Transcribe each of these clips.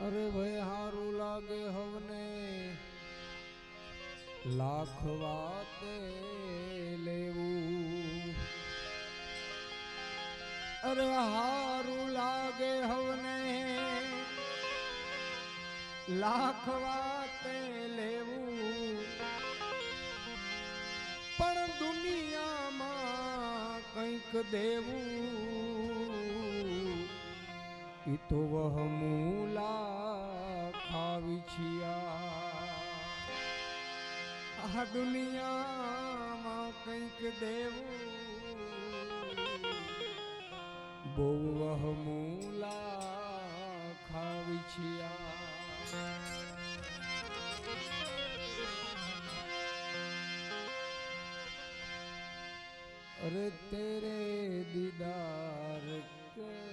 અરે ભાઈ હારું લાગે હવને. લાખ વાત લેવું. અરે હારું લાગે હવને. લાખ વાત લેવું. પણ દુનિયામાં કંઈક દેવું. ઈ તો વહમૂલા ખાવી છિયા આ દુનિયામાં કંઈક દેવું બહુ વહમૂલા ખાવી છિયા अरे तेरे दीदार के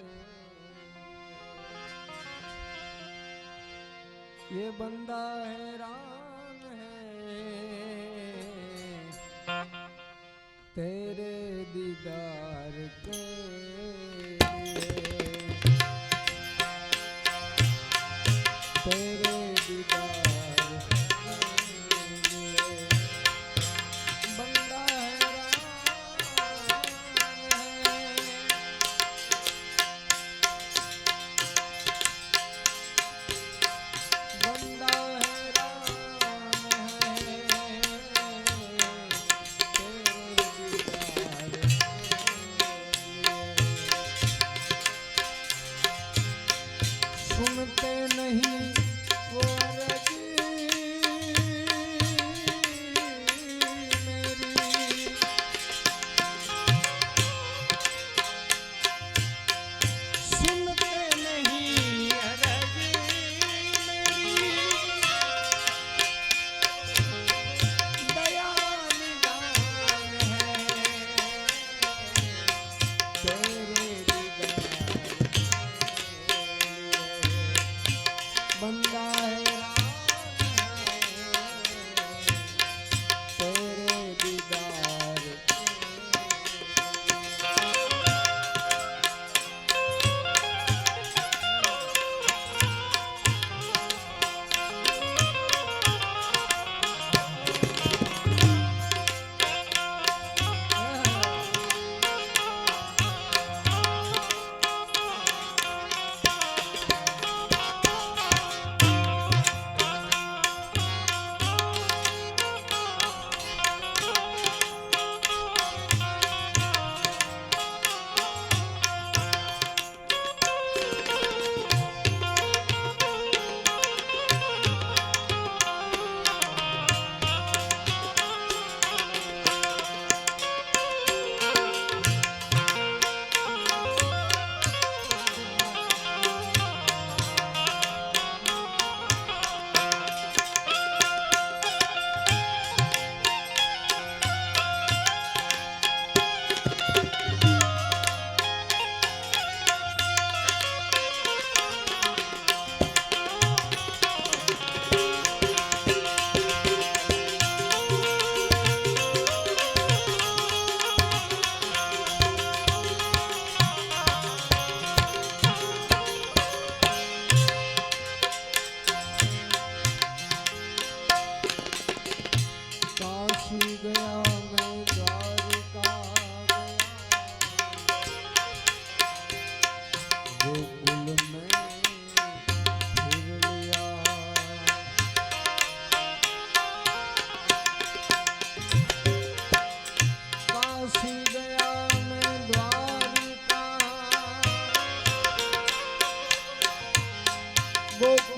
ये बंदा हैरान है तेरे दीदार के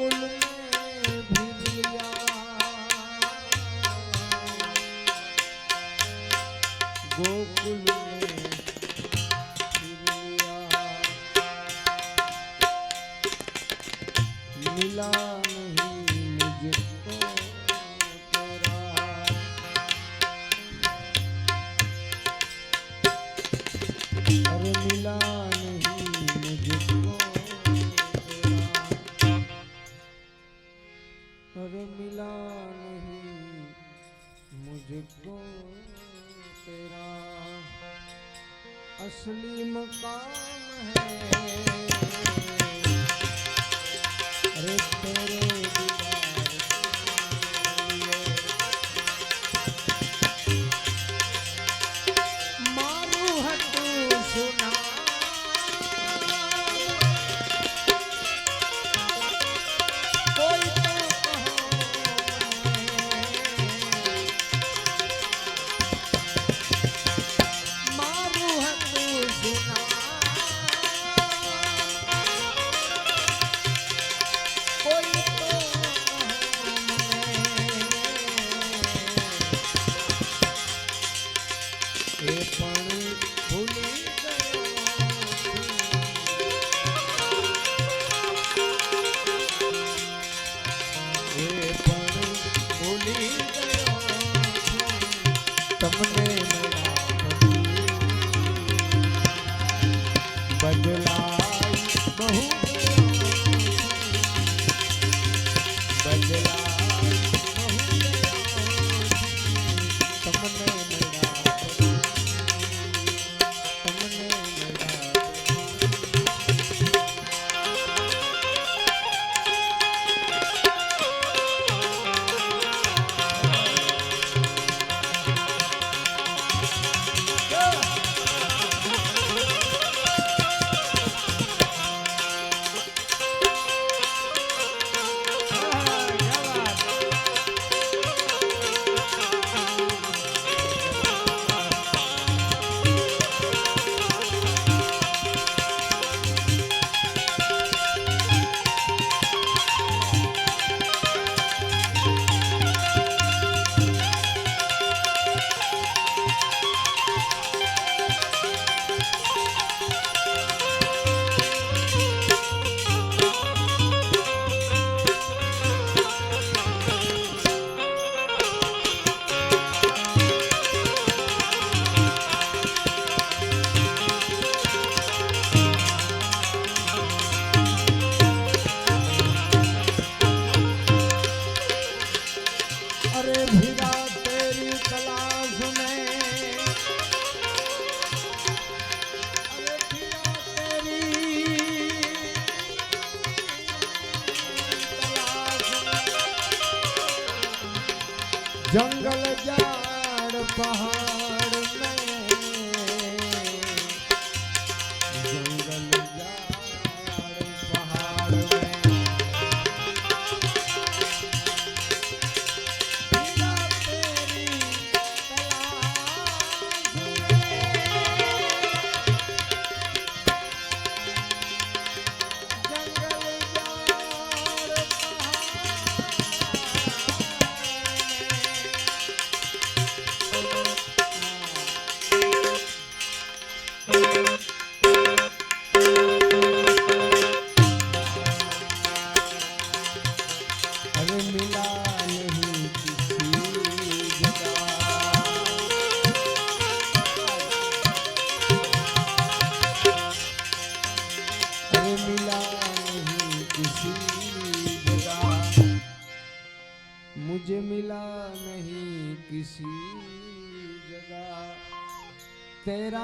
Thank you. ಮುಂದೆ Viva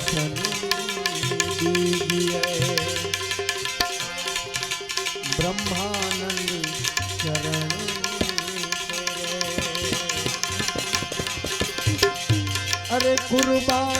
દર્શન બ્રહ્માનંદ ચરણ અરે કુરબા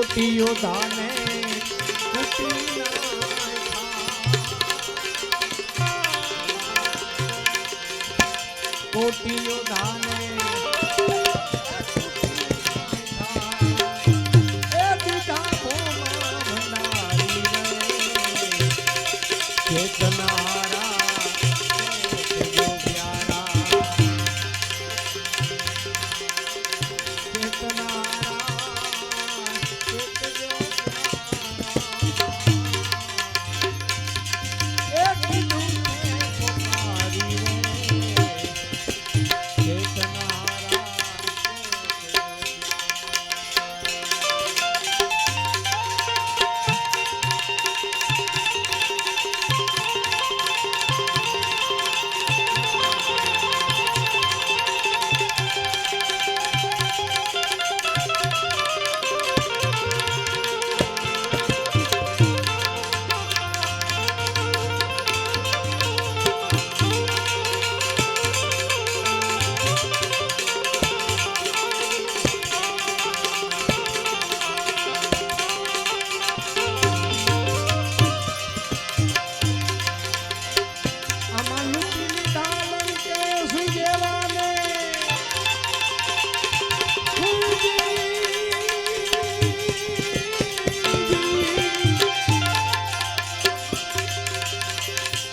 મોતીઓ દાને કોટીઓ દાને ચેતના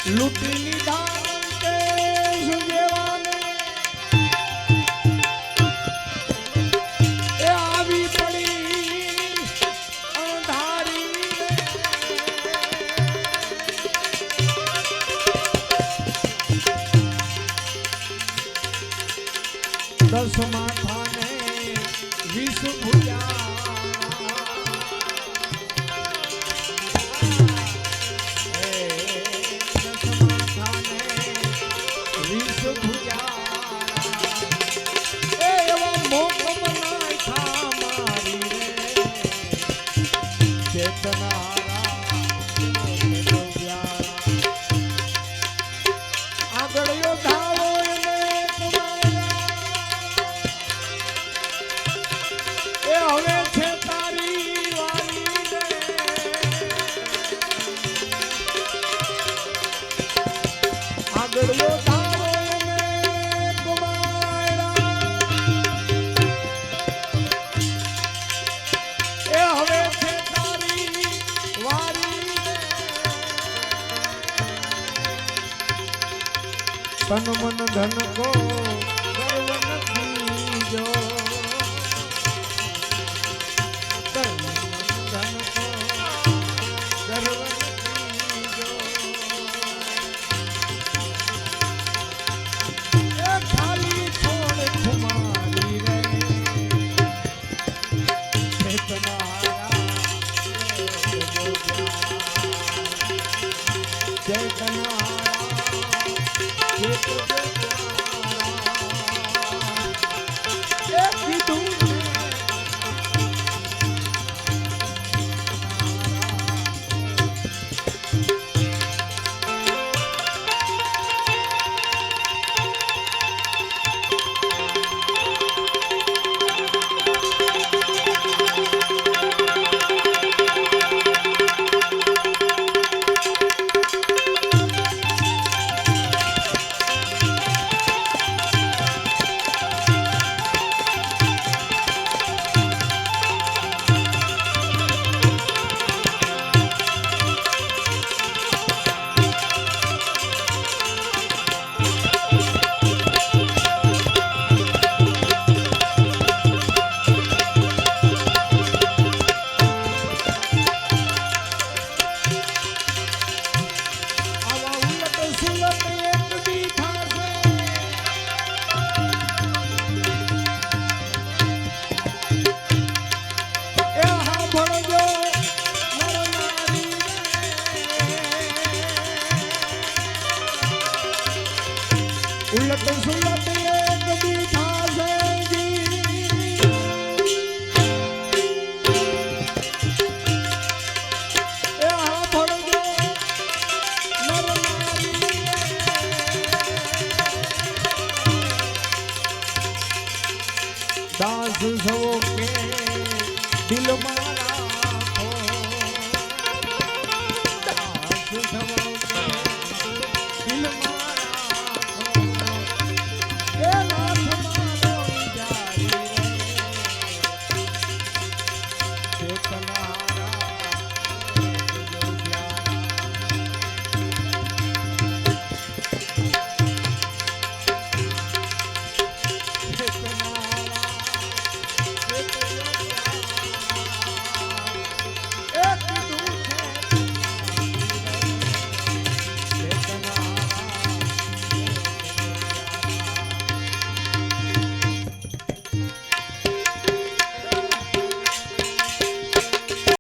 લૂંટી લીધા તન મન ધન કો. It's